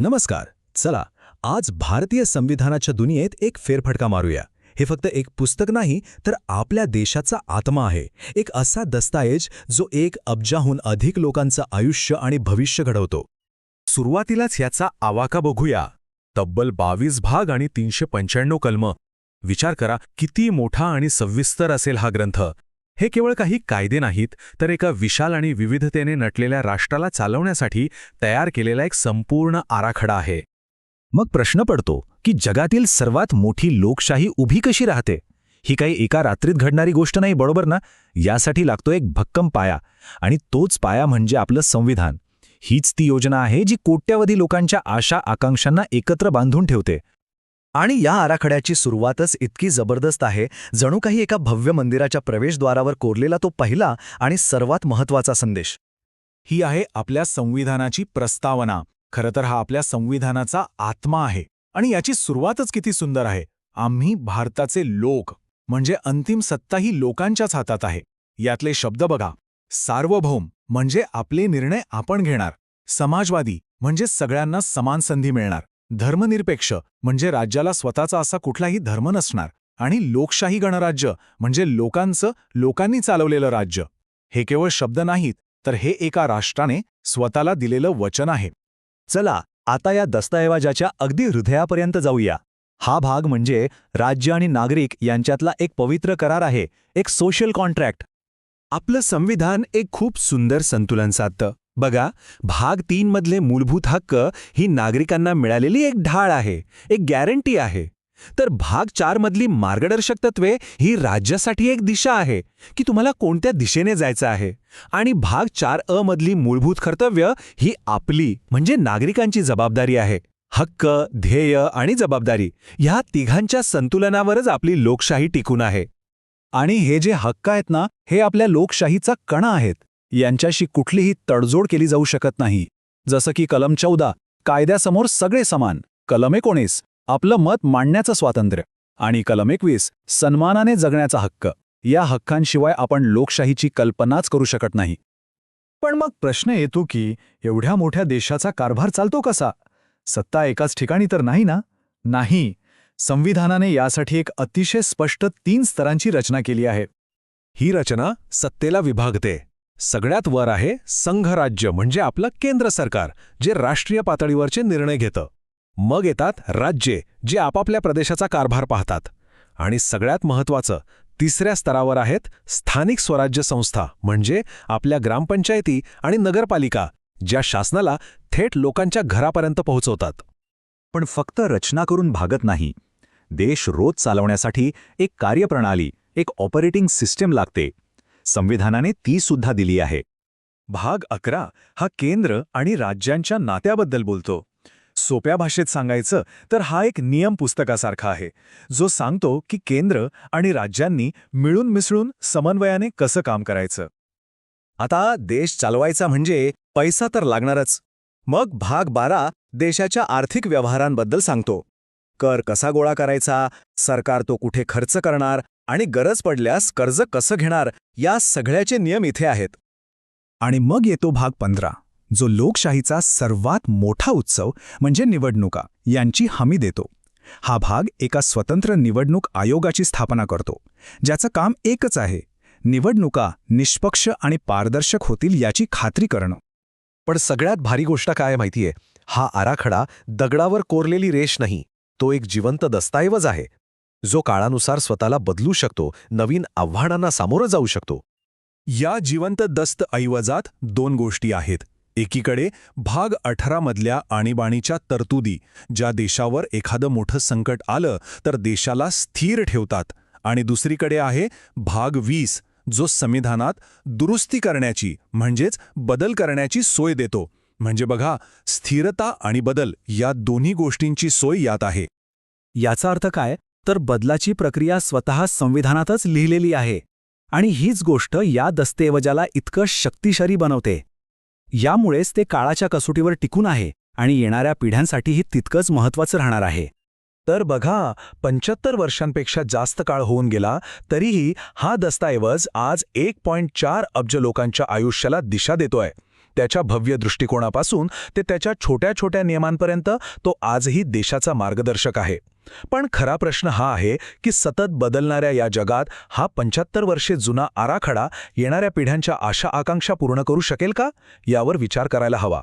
नमस्कार. चला आज भारतीय संविधानाच्या दुनियेत एक फेरफटका मारूया. हे फक्त एक पुस्तक नाही तर आपल्या देशाचा आत्मा आहे. एक असा दस्ताऐज जो एक अब्जाहून अधिक लोकांचं आयुष्य आणि भविष्य घडवतो. सुरुवातीलाच याचा आवाका बघूया. तब्बल बावीस भाग आणि तीनशे पंच्याण्णव कलम. विचार करा किती मोठा आणि सविस्तर असेल हा ग्रंथ. हे केवळ काही कायदे नाहीत तर एका विशाल आणि विविधतेने नटलेल्या राष्ट्राला चालवण्यासाठी तयार केलेला एक संपूर्ण आराखडा आहे. मग प्रश्न पडतो की जगातील सर्वात मोठी लोकशाही उभी कशी राहते? ही काही एका रात्रीत घडणारी गोष्ट नाही बरोबर ना? यासाठी लागतो एक भक्कम पाया आणि तोच पाया म्हणजे आपलं संविधान. हीच ती योजना आहे जी कोट्यावधी लोकांच्या आशा आकांक्षांना एकत्र बांधून ठेवते. आणि या आराखड्याची सुरुवातच इतकी जबरदस्त आहे. जणू काही एका भव्य मंदिराच्या प्रवेशद्वारावर कोरलेला तो पहिला आणि सर्वात महत्त्वाचा संदेश. ही आहे आपल्या संविधानाची प्रस्तावना. खरं तर हा आपल्या संविधानाचा आत्मा आहे. आणि याची सुरुवातच किती सुंदर आहे. आम्ही भारताचे लोक म्हणजे अंतिम सत्ता ही लोकांच्याच हातात आहे. यातले शब्द बघा. सार्वभौम म्हणजे आपले निर्णय आपण घेणार. समाजवादी म्हणजे सगळ्यांना समान संधी मिळणार. धर्मनिरपेक्ष म्हणजे राज्याला स्वतःचा असा कुठलाही धर्म नसणार आणि लोकशाही गणराज्य म्हणजे लोकांचं लोकांनी चालवलेलं राज्य. हे केवळ शब्द नाहीत तर हे एका राष्ट्राने स्वतःला दिलेलं वचन आहे. चला आता या दस्तऐवजाच्या अगदी हृदयापर्यंत जाऊया. हा भाग म्हणजे राज्य आणि नागरिक यांच्यातला एक पवित्र करार आहे एक सोशल कॉन्ट्रॅक्ट आपलं संविधान एक खूप सुंदर संतुलन साधतं. बघा भाग तीन मधले मूलभूत हक्क ही नागरिकांना मिळालेली एक ढाळ आहे एक गॅरंटी आहे. तर भाग चार मधली मार्गदर्शक तत्वे ही राज्यासाठी एक दिशा आहे की तुम्हाला कोणत्या दिशेने जायचं आहे. आणि भाग चार अ मधली मूलभूत कर्तव्य ही आपली म्हणजे नागरिकांची जबाबदारी आहे. हक्क ध्येय आणि जबाबदारी ह्या तिघांच्या संतुलनावरच आपली लोकशाही टिकून आहे. आणि हे जे हक्क आहेत ना हे आपल्या लोकशाहीचा कणा आहेत. यांच्याशी कुठलीही तडजोड केली जाऊ शकत नाही. जसं की कलम चौदा कायद्यासमोर सगळे समान कलम एकोणीस आपलं मत मांडण्याचं स्वातंत्र्य आणि कलम एकवीस सन्मानाने जगण्याचा हक्क. या हक्कांशिवाय आपण लोकशाहीची कल्पनाच करू शकत नाही. पण मग प्रश्न येतो की एवढ्या मोठ्या देशाचा कारभार चालतो कसा? सत्ता एकाच ठिकाणी तर नाही ना? नाही. संविधानाने यासाठी एक अतिशय स्पष्ट तीन स्तरांची रचना केली आहे. ही रचना सत्तेला विभागते. सगळ्यात वर आहे संघराज्य म्हणजे आपलं केंद्र सरकार जे राष्ट्रीय पातळीवरचे निर्णय घेतं. मग येतात राज्ये जे आपापल्या प्रदेशाचा कारभार पाहतात. आणि सगळ्यात महत्वाचं तिसऱ्या स्तरावर आहेत स्थानिक स्वराज्य संस्था म्हणजे आपल्या ग्रामपंचायती आणि नगरपालिका ज्या शासनाला थेट लोकांच्या घरापर्यंत पोहोचवतात. पण फक्त रचना करून भागत नाही. देश रोज चालवण्यासाठी एक कार्यप्रणाली एक ऑपरेटिंग सिस्टीम लागते. संविधानाने ती सुद्धा दिली आहे. भाग अकरा हा केंद्र आणि राज्यांच्या नात्याबद्दल बोलतो. सोप्या भाषेत सांगायचं तर हा एक नियम पुस्तकासारखा आहे जो सांगतो की केंद्र आणि राज्यांनी मिळून मिसळून समन्वयाने कसं काम करायचं. आता देश चालवायचा म्हणजे पैसा तर लागणारच. मग भाग बारा देशाच्या आर्थिक व्यवहारांबद्दल सांगतो. कर कसा गोळा करायचा सरकार तो कुठे खर्च करणार आणि गरज पडल्यास कर्ज कसं घेणार या सगळ्याचे नियम इथे आहेत. आणि मग येतो भाग पंधरा जो लोकशाहीचा सर्वात मोठा उत्सव म्हणजे निवडणुका यांची हमी देतो. हा भाग एका स्वतंत्र निवडणूक आयोगाची स्थापना करतो ज्याचं काम एकच आहे निवडणुका निष्पक्ष आणि पारदर्शक होतील याची खात्री करणं. पण सगळ्यात भारी गोष्ट काय माहितीये हा आराखडा दगडावर कोरलेली रेष नाही तो एक जिवंत दस्तऐवज आहे जो काळानुसार स्वतःला बदलू शकतो नवीन आव्हानांना सामोरं जाऊ शकतो. या जिवंत दस्त ऐवजात दोन गोष्टी आहेत. एकीकडे भाग अठरामधल्या आणीबाणीच्या तरतुदी ज्या देशावर एखादं मोठं संकट आलं तर देशाला स्थिर ठेवतात. आणि दुसरीकडे आहे भाग वीस जो संविधानात दुरुस्ती करण्याची म्हणजेच बदल करण्याची सोय देतो. म्हणजे बघा स्थिरता आणि बदल या दोन्ही गोष्टींची सोय यात आहे. याचा अर्थ काय? तर बदलाची प्रक्रिया स्वतः संविधानातच लिहिलेली आहे. आणि हीच गोष्ट या दस्तऐवजाला इतकं शक्तिशाली बनवते. यामुळेच ते काळाच्या कसोटीवर टिकून आहे आणि येणाऱ्या पिढ्यांसाठीही तितकंच महत्वाचं राहणार आहे. तर बघा पंच्याहत्तर वर्षांपेक्षा जास्त काळ होऊन गेला तरीही हा दस्तऐवज आज एक पॉईंट चार अब्ज लोकांच्या आयुष्याला दिशा देतोय. त्याच्या भव्य दृष्टिकोनापासून ते त्याच्या छोट्या छोट्या नियमांपर्यंत तो आजही देशाचा मार्गदर्शक आहे. पण खरा प्रश्न हा आहे की सतत बदलणाऱ्या या जगात हा पंच्याहत्तर वर्षे जुना आराखडा येणाऱ्या पिढ्यांच्या आशा आकांक्षा पूर्ण करू शकेल का? यावर विचार करायला हवा.